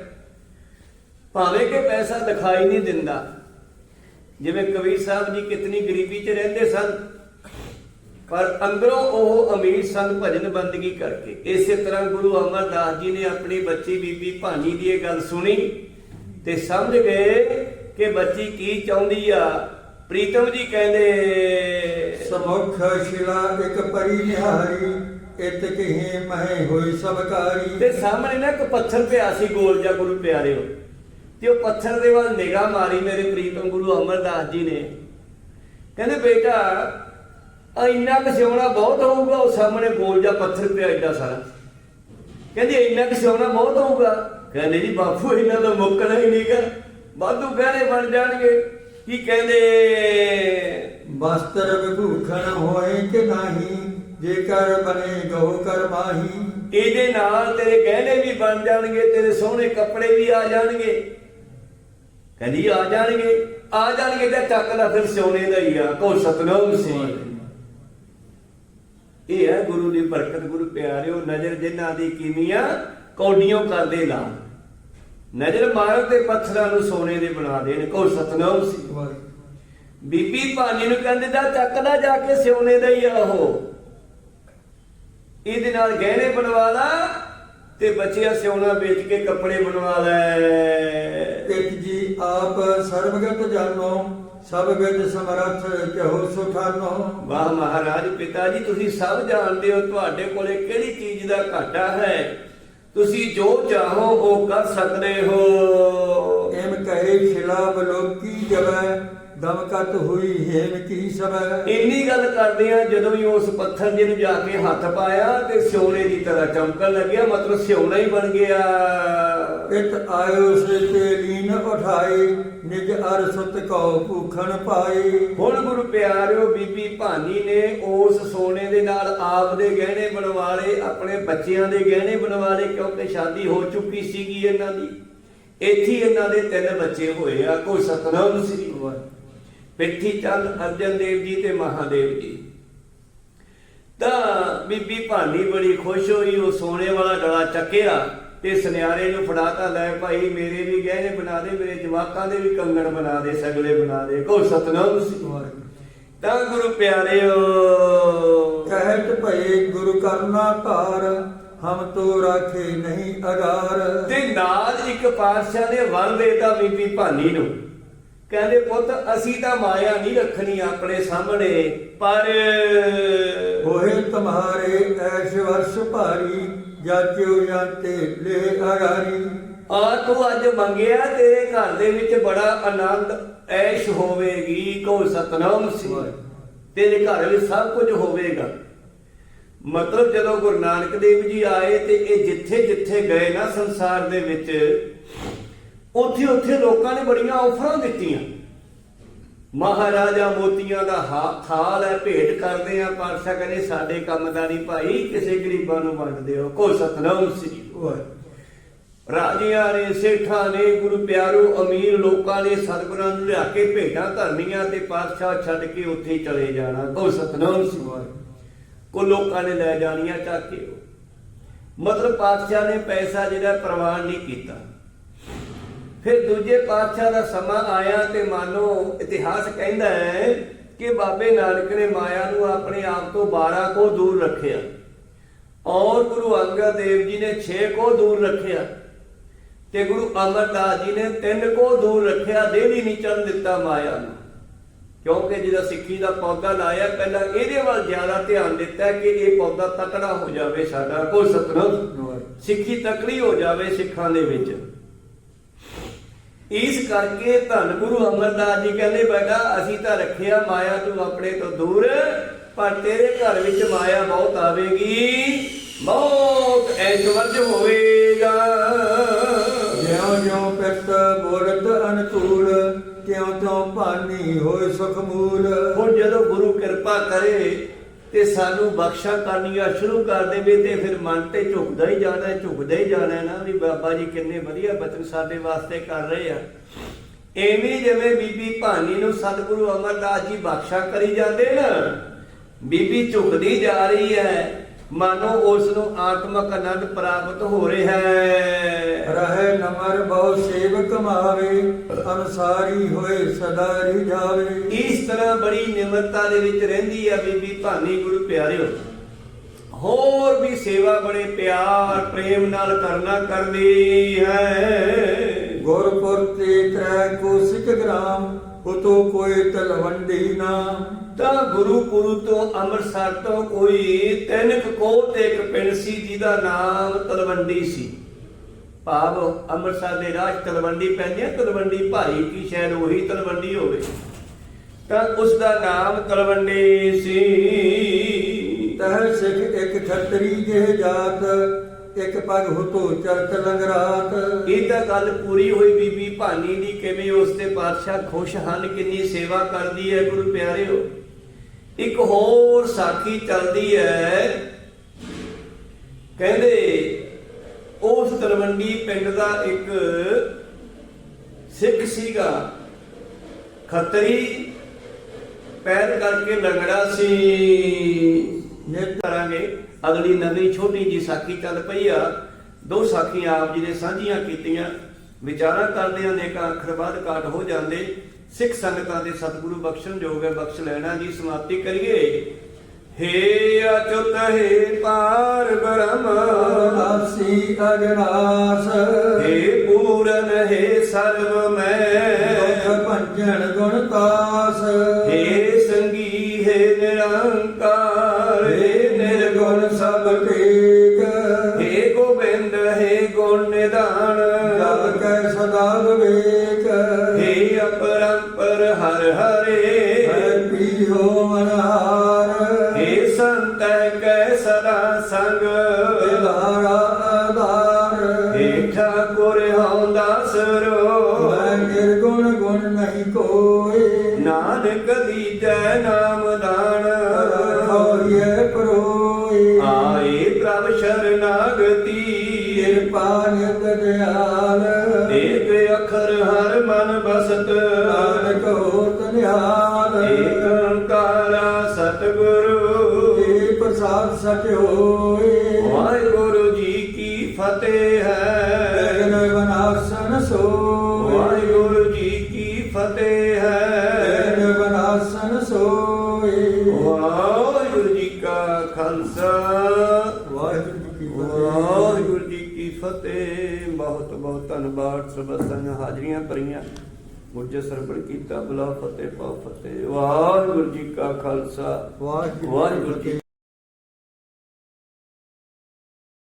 ਭਾਵੇਂ ਕਿ ਪੈਸਾ ਦਿਖਾਈ ਨਹੀਂ ਦਿੰਦਾ। ਜਿਵੇਂ ਕਬੀਰ ਸਾਹਿਬ ਜੀ ਕਿਤਨੀ ਗਰੀਬੀ 'ਚ ਰਹਿੰਦੇ ਸਨ ਪਰ ਅੰਦਰੋਂ ਉਹ ਅਮੀਰ ਸਨ ਭਜਨ ਬੰਦਗੀ ਕਰਕੇ ਇਸੇ ਤਰ੍ਹਾਂ ਗੁਰੂ ਅਮਰਦਾਸ ਜੀ ਨੇ ਆਪਣੀ ਬੱਚੀ ਬੀਬੀ ਭਾਨੀ ਦੀ ਇਹ ਗੱਲ ਸੁਣੀ ਤੇ ਸਮਝ ਗਏ ਕਿ ਬੱਚੀ ਕੀ ਚਾਹੁੰਦੀ ਆ। ਪ੍ਰੀਤਮ ਜੀ ਕਹਿੰਦੇ ਸਮੁਖ ਸ਼ਿਲਾ ਇੱਕ ਪਰੀ ਨਿਹਾਰੀ ਇਤ ਕਹੇ ਮਹਿ ਹੋਈ ਸਭ ਕਾਰੀ ਤੇ ਸਾਹਮਣੇ ਨਾ ਇੱਕ ਪੱਥਰ ਪਿਆ ਸੀ ਗੋਲ ਜਿਹਾ ਗੁਰੂ ਪਿਆਰਿਓ। ਤੇ ਉਹ ਪੱਥਰ ਦੇ ਵੱਲ ਨਿਗਾਹ ਮਾਰੀ ਮੇਰੇ ਪ੍ਰੀਤਮ ਗੁਰੂ ਅਮਰਦਾਸ ਜੀ ਨੇ। ਕਹਿੰਦੇ ਬੇਟਾ ਆ ਇੰਨਾ ਕੁ ਸਿਉਣਾ ਬਹੁਤ ਹੋਊਗਾ ਉਹ ਸਾਹਮਣੇ ਗੋਲ ਜਿਹਾ ਪੱਥਰ ਪਿਆ ਏਡਾ ਸਾਰਾ। ਕਹਿੰਦੀ ਇੰਨਾ ਕੁ ਸਿਉਣਾ ਬਹੁਤ ਹੋਊਗਾ। ਕਹਿੰਦੇ ਜੀ ਬਾਪੂ ਇਹਨਾਂ ਦਾ ਮੁੱਕਣਾ ਹੀ ਨਹੀਂਗਾ ਵਾਧੂ ਗਹਿਣੇ ਬਣ ਜਾਣਗੇ। ਕੀ ਕਹਿੰਦੇ ਵਸਤਰ ਵਿਭੂਖਣ ਹੋਏ ਕਿ ਨਹੀਂ? ਜੇਕਰ ਬਨੇ ਗਉ ਕਰ ਮਾਹੀ। ਇਹਦੇ ਨਾਲ ਤੇਰੇ ਗਹਿਣੇ ਵੀ ਬਣ ਜਾਣਗੇ ਤੇਰੇ ਸੋਹਣੇ ਕੱਪੜੇ ਵੀ ਆ ਜਾਣਗੇ। ਕਹਿੰਦੀ, ਆ ਜਾਣਗੇ ਆ ਜਾਣਗੇ ਤਾਂ ਚੱਕ ਲੈ ਫਿਰ ਸੋਨੇ ਦਾ ਹੀ ਆ, ਕੋ ਸਤਨਾਮ ਸੀ। ਇਹ ਹੈ ਗੁਰੂ ਦੀ ਬਰਕਤ, ਗੁਰੂ ਪਿਆਰਿਓ, ਨਜ਼ਰ ਜਿਨ੍ਹਾਂ ਦੀ ਕੀਮੀਆਂ ਕੌਡੀਆਂ ਕਰਦੇ ਲਾ। ਨਜ਼ਰ ਮਾਰੋ ਤੇ ਪੱਥਰਾਂ ਨੂੰ ਸੋਨੇ ਦੇ ਬਣਾ ਦੇਣ, ਕੋ ਸਤਨਾਮ ਸੀ। ਬੀਬੀ ਭਾਨੀ ਨੂੰ ਕਹਿੰਦੇ ਦਾ, ਚੱਕ ਜਾ ਕੇ ਸਿਉਨੇ ਦਾ ਹੀ ਆ ਉਹ। ਇਹਦੇ ਨਾਲ ਗਹਿਣੇ ਬਣਵਾ ਲਾ ਤੇ ਬੱਚਿਆ ਸਿਉਣਾ ਵੇਚ ਕੇ ਕੱਪੜੇ ਬਣਵਾ ਲੈ। ਇਕ ਜੀ ਆਪ ਸਰਬਗਤ ਜਾਨੋ ਸਭ ਵਿਦ ਸਮਰੱਥ ਕਹੋ ਸੁਠਾਨੋ। ਵਾਹ ਮਹਾਰਾਜ ਪਿਤਾ ਜੀ ਤੁਸੀਂ ਸਭ ਜਾਣਦੇ ਹੋ ਤੁਹਾਡੇ ਕੋਲੇ ਕਿਹੜੀ ਚੀਜ਼ ਦਾ ਘਾਟਾ ਹੈ? ਤੁਸੀਂ ਜੋ ਚਾਹੋ ਉਹ ਕਰ ਸਕਦੇ ਹੋ। ਏਮ ਕਹੇ ਖਿਲਾ ਬਲੋਕੀ ਜਬੈ ਦਮਕਤ ਹੋਈ ਹੇਮ ਕੀ ਸਬੈ ਇੰਨੀ ਗੱਲ ਕਰਦੇ ਆ ਜਦੋਂ ਵੀ ਉਸ ਪੱਥਰ ਦੇ ਨੂੰ ਜਾ ਕੇ ਹੱਥ ਪਾਇਆ ਤੇ ਸਿਉਣੇ ਦੀ ਤਰ੍ਹਾਂ ਚਮਕਣ ਲੱਗਿਆ ਮਤਲਬ ਸਿਉਣਾ ਹੀ ਬਣ ਗਿਆ। ਇਤ ਆਇਓ ਸੇ ਤੇ ਲੀਨ ਉਠਾਈ ਨਿਜ ਅਰ ਸੁਤ ਕਉ ਭੂਖਣ ਪਾਈ। ਹੁਣ ਗੁਰੂ ਪਿਆਰਿਓ ਬੀਬੀ ਭਾਨੀ ਨੇ ਉਸ ਸੋਨੇ ਦੇ ਨਾਲ ਆਪ ਦੇ ਗਹਿਣੇ ਬਣਵਾ ਲਏ ਆਪਣੇ ਬੱਚਿਆਂ ਦੇ ਗਹਿਣੇ ਬਣਵਾ ਲਏ ਕਿਉਂਕਿ ਸ਼ਾਦੀ ਹੋ ਚੁੱਕੀ ਸੀਗੀ ਇਹਨਾਂ ਦੀ। ਇੱਥੇ ਹੀ ਇਹਨਾਂ ਦੇ ਤਿੰਨ ਬੱਚੇ ਹੋਏ ਆ ਕੋਈ ਸਤਨਾਮ ਸ੍ਰੀ ਪਿੱਠੀ ਚੰਦ ਅਰਜਨ ਦੇਵ ਜੀ ਤੇ ਮਹਾਦੇਵ ਜੀ। ਤਾਂ ਬੀਬੀ ਭਾਨੀ ਬੜੀ ਖੁਸ਼ ਹੋਈ ਉਹ ਸੋਨੇ ਵਾਲਾ ਡਲਾ ਚੱਕਿਆ ਤੇ ਸੁਨਿਆਰੇ ਨੂੰ ਫੜਾਤਾ ਲੈ ਭਾਈ ਮੇਰੇ ਵੀ ਗਹਿਣੇ ਬਣਾ ਦੇ ਮੇਰੇ ਜਵਾਕਾਂ ਦੇ ਵੀ ਕੰਗਣ ਬਣਾ ਦੇ ਸਗਲੇ ਬਣਾ ਦੇ। ਕੋ ਸਤਨਾਮ ਸੀ ਤਾਂ ਗੁਰੂ ਪਿਆਰਿਓ ਕਹਿਤ ਭਏ ਗੁਰੂ ਕਰਨਾ ਧਾਰ ਹਮ ਤੋ ਰਾਖੇ ਨਹੀਂ ਅਗਾਰ ਤੇ ਨਾਲ ਇੱਕ ਪਾਤਸ਼ਾਹ ਨੇ ਵਰ ਦੇਤਾ ਬੀਬੀ ਭਾਨੀ ਨੂੰ। ਕਹਿੰਦੇ ਪੁੱਤ ਅਸੀਂ ਤਾਂ ਮਾਇਆ ਨਹੀਂ ਰੱਖਣੀ ਆਪਣੇ ਸਾਹਮਣੇ ਪਰ ਹੋਏ ਤੁਮਹਾਰੇ ਐਸ਼ ਵਰਸ਼ ਭਾਰੀ ਜਾਚਿਓ ਜਾਂਤੇ ਲੈ ਅਗਾਰੀ ਆ ਤੂੰ ਅੱਜ ਮੰਗਿਆ ਤੇਰੇ ਘਰ ਦੇ ਵਿੱਚ ਬੜਾ ਆਨੰਦ ਐਸ਼ ਹੋਵੇਗੀ ਕੋ ਸਤਨਾਮ ਸੀ। ਤੇਰੇ ਘਰ ਵਿੱਚ ਸਭ ਕੁਝ ਹੋਵੇਗਾ। ਮਤਲਬ ਜਦੋਂ ਗੁਰੂ ਨਾਨਕ ਦੇਵ ਜੀ ਆਏ ਤੇ ਇਹ ਜਿੱਥੇ ਜਿੱਥੇ ਗਏ ਨਾ ਸੰਸਾਰ ਦੇ ਵਿੱਚ ਉੱਥੇ ਉੱਥੇ ਲੋਕਾਂ ਨੇ ਬੜੀਆਂ ਆਫਰਾਂ ਦਿੱਤੀਆਂ। ਮਹਾਰਾਜਾ ਮੋਤੀਆਂ ਦਾ ਹਾ- ਥਾਲ ਹੈ ਭੇਟ ਕਰਦੇ ਆ ਪਾਤਸ਼ਾਹ ਕਹਿੰਦੇ ਸਾਡੇ ਕੰਮ ਦਾ ਨਹੀਂ ਭਾਈ ਕਿਸੇ ਗਰੀਬਾਂ ਨੂੰ ਵੰਡ ਦਿਓ ਕੋ ਸਤਨਾਮ ਸ੍ਰੀ ਰਾਜਿਆਂ ਨੇ ਸੇਠਾਂ ਨੇ ਗੁਰੂ ਪਿਆਰੋ ਅਮੀਰ ਲੋਕਾਂ ਨੇ ਸਤਿਗੁਰਾਂ ਨੂੰ ਲਿਆ ਕੇ ਭੇਟਾਂ ਧਰਨੀਆਂ ਤੇ ਪਾਤਸ਼ਾਹ ਛੱਡ ਕੇ ਉੱਥੇ ਚਲੇ ਜਾਣਾ। ਕੋ ਸਤਨਾਮ ਸੀ। ਕੋ ਲੋਕਾਂ ਨੇ ਲੈ ਜਾਣੀਆਂ ਚੱਕ ਕੇ। ਮਤਲਬ ਪਾਤਸ਼ਾਹ ਨੇ ਪੈਸਾ ਜਿਹੜਾ ਪ੍ਰਵਾਨ ਨਹੀਂ ਕੀਤਾ। ਫਿਰ ਦੂਜੇ ਪਾਤਸ਼ਾਹ ਦਾ ਸਮਾਂ ਆਇਆ ਤੇ ਮਾਨੋ ਇਤਿਹਾਸ ਕਹਿੰਦਾ ਹੈ ਕਿ ਬਾਬੇ ਨਾਨਕ ਨੇ ਮਾਇਆ ਨੂੰ ਆਪਣੇ ਆਪ ਤੋਂ 12 ਕੋ ਦੂਰ ਰੱਖਿਆ ਔਰ ਗੁਰੂ ਅੰਗਦ ਦੇਵ ਜੀ ਨੇ 6 ਕੋ ਦੂਰ ਰੱਖਿਆ ਤੇ ਗੁਰੂ ਅਮਰਦਾਸ ਜੀ ਨੇ 3 ਕੋ ਦੂਰ ਰੱਖਿਆ ਦੇਹੀ ਨਹੀਂ ਚੜਨ ਦਿੱਤਾ ਮਾਇਆ ਨੂੰ। ਕਿਉਂਕਿ ਜਿਹਦਾ ਸਿੱਖੀ ਦਾ ਪੌਦਾ ਲਾਇਆ ਪਹਿਲਾਂ ਇਹਦੇ ਵੱਲ ਜ਼ਿਆਦਾ ਧਿਆਨ ਦਿੱਤਾ ਕਿ ਇਹ ਪੌਦਾ ਤਕੜਾ ਹੋ ਜਾਵੇ ਸਾਡਾ ਕੋ ਸਤਨਾਮ ਸਿੱਖੀ ਤਕੜੀ ਹੋ ਜਾਵੇ ਸਿੱਖਾਂ ਦੇ ਵਿੱਚ। ਇਸ ਕਰਕੇ ਧੰਨ ਗੁਰੂ ਅਮਰਦਾਸ ਜੀ ਕਹਿੰਦੇ ਬੇਟਾ ਅਸੀਂ ਤਾਂ ਰੱਖਿਆ ਮਾਇਆ ਤੂੰ ਆਪਣੇ ਤੋਂ ਦੂਰ ਪਰ ਤੇਰੇ ਘਰ ਵਿੱਚ ਮਾਇਆ ਬਹੁਤ ਆਵੇਗੀ। ਬਹੁਤ ਐਸ਼ਵਰਜ ਹੋਵੇਗਾ। ਜਿਉ ਜਿਉ ਪਿਤ ਬੋਰਤ ਅਨਕੂਲ ਤਿਉ ਤਿਉ ਭਾਨੀ ਹੋਏ ਸੁਖ ਮੂਲ ਹੁਣ ਜਦੋਂ ਗੁਰੂ ਕਿਰਪਾ ਕਰੇ ਤੇ ਸਾਨੂੰ ਬਖਸ਼ਾ ਕਰਨੀਆਂ ਸ਼ੁਰੂ ਕਰ ਦੇਵੇ ਤੇ ਫਿਰ ਮਨ ਤੇ ਝੁਕਦਾ ਹੀ ਜਾਣਾ ਝੁਕਦਾ ਹੀ ਜਾਣਾ ਨਾ ਵੀ ਬਾਬਾ ਜੀ ਕਿੰਨੇ ਵਧੀਆ ਬਚਨ ਸਾਡੇ ਵਾਸਤੇ ਕਰ ਰਹੇ ਆ। ਐਵੇਂ ਜਿਵੇਂ ਬੀਬੀ ਭਾਨੀ ਨੂੰ ਸਤਿਗੁਰੂ ਅਮਰਦਾਸ ਜੀ ਬਖਸ਼ਾ ਕਰੀ ਜਾਂਦੇ ਨਾ, ਬੀਬੀ ਝੁਕਦੀ ਜਾ ਰਹੀ ਹੈ ਮਾਨੋ ਉਸ ਨੂੰ ਆਤਮਕ ਆਨੰਦ ਪ੍ਰਾਪਤ ਹੋ ਰਿਹਾ ਹੈ। ਰਹਿ ਨਮਰ ਬਹੁ ਸੇਵਕ ਮਾਵੇ ਅਨਸਾਰੀ ਹੋਏ ਸਦਾ ਰਿਝਾਵੇ ਇਸ ਤਰ੍ਹਾਂ ਬੜੀ ਨਿਮਰਤਾ ਦੇ ਵਿੱਚ ਰਹਿੰਦੀ ਆ ਬੀਬੀ ਭਾਨੀ ਗੁਰੂ ਪਿਆਰਿਓ। ਹੋਰ ਵੀ ਸੇਵਾ ਬੜੇ ਪਿਆਰ ਪ੍ਰੇਮ ਨਾਲ ਕਰਨਾ ਕਰਦੀ ਹੈ। ਗੁਰਪੁਰ ਤੇ ਤ੍ਰੈ ਕੋਸਿਕ ਗ੍ਰਾਮ ਉਤੋ ਕੋਈ ਤਲਵੰਡੀ ਨਾਮ ਤਾਂ ਗੁਰੂ ਪੁਰੂ ਤੋਂ ਅੰਮ੍ਰਿਤਸਰ ਤੋਂ ਕੋਈ ਤਿੰਨ ਕੁ ਤੇ ਇੱਕ ਪਿੰਡ ਸੀ ਜਿਹਦਾ ਨਾਮ ਤਲਵੰਡੀ ਸੀ। ਭਾਵ ਅੰਮ੍ਰਿਤਸਰ ਦੇ ਰਾਜ ਤਲਵੰਡੀ ਪੈਂਦੀ ਹੈ ਤਲਵੰਡੀ ਭਾਈ ਕੀ ਸ਼ਾਇਦ ਉਹੀ ਤਲਵੰਡੀ ਹੋਵੇ। ਤਾਂ ਉਸ ਦਾ ਨਾਮ ਤਲਵੰਡੀ ਸੀ। ਤਹ ਸਿਖ ਇੱਕ ਖੱਤਰੀ ਜੇ ਜਾਤ ਇੱਕ ਪਗ ਹੁਤੋ ਚਰਤ ਲੰਗਰਾਤ। ਇਹ ਤਾਂ ਗੱਲ ਪੂਰੀ ਹੋਈ ਬੀਬੀ ਭਾਨੀ ਦੀ, ਕਿਵੇਂ ਉਸ ਤੇ ਪਾਤਸ਼ਾਹ ਖੁਸ਼ ਹਨ, ਕਿੰਨੀ ਸੇਵਾ ਕਰਦੀ ਹੈ ਗੁਰੂ ਪਿਆਰਿਓ। ਇੱਕ ਹੋਰ ਸਾਖੀ ਚੱਲਦੀ ਹੈ। ਕਹਿੰਦੇ, ਉਸ ਤਲਵੰਡੀ ਪਿੰਡ ਦਾ ਇੱਕ ਸਿੱਖ ਸੀਗਾ। ਖੱਤਰੀ, ਪੈਰ ਕਰਕੇ ਲੰਗੜਾ ਸੀ। ਨਿਤ ਕਰਾਂਗੇ। ਅਗਲੀ ਨਵੀਂ ਛੋਟੀ ਜੀ ਸਾਖੀ ਚੱਲ ਪਈ ਆ। ਦੋ ਸਾਖੀਆਂ ਆਪ ਜੀ ਨੇ ਸਾਂਝੀਆਂ ਕੀਤੀਆਂ। ਵਿਚਾਰਾਂ ਕਰਦਿਆਂ ਨੇ ਕਾ ਅੱਖਰ ਬਾਅਦ ਕਾਟ ਹੋ ਜਾਂਦੇ। ਸਿੱਖ ਸੰਗਤਾਂ ਦੇ ਸਤਿਗੁਰੂ ਬਖਸ਼ਣ ਜੋਗ ਹੈ। ਬਖਸ਼ ਲੈਣਾ ਜੀ ਸਮਾਪਤੀ ਕਰੀਏ। ਹੇ ਅਚੁਤ ਹੇ ਪਾਰ ਬ੍ਰਹਮ ਆਸੀ ਅਗਨਾਸ। ਹੇ ਪੂਰਨ ਹੇ ਸਰਬ ਮੈਂ। ਦੁਖ ਭੰਜਨ ਗੁਣ ਤਾਸ। ਹੇ ਸੰਗੀ ਹੈ ਨਿਰੰਕਾਰ ਸ਼ਰਨਾਗਤੀ ਕਿਰਪਾ ਨਿਤ ਦਿਆਲ। ਏਕ ਅੱਖਰ ਹਰ ਮਨ ਬਸਤ। ਨਾਨਕ ਹੋਤ ਨਿਹਾਲ ਏਕ ਓੰਕਾਰਾ ਸਤਿਗੁਰੂ। ਏ ਪ੍ਰਸਾਦ ਸਚ ਹੋਏ। ਵਾਹਿਗੁਰੂ ਜੀ ਕੀ ਫਤਿਹ ਹੈ। ਗਗਨ ਬਨਾਸਨ ਸੋਏ। ਦੀਆਂ ਹਾਜ਼ਰੀਆਂ ਭਰੀਆਂ। ਮੁਰਜੇ ਸਰਬਣ ਕੀਤਾ ਬਲਾ ਫਤਿਹ ਪਾ ਫਤਿਹ। ਵਾਹਿਗੁਰੂ ਜੀ ਕਾ ਖਾਲਸਾ। ਵਾਹਿਗੁਰੂ ਜੀ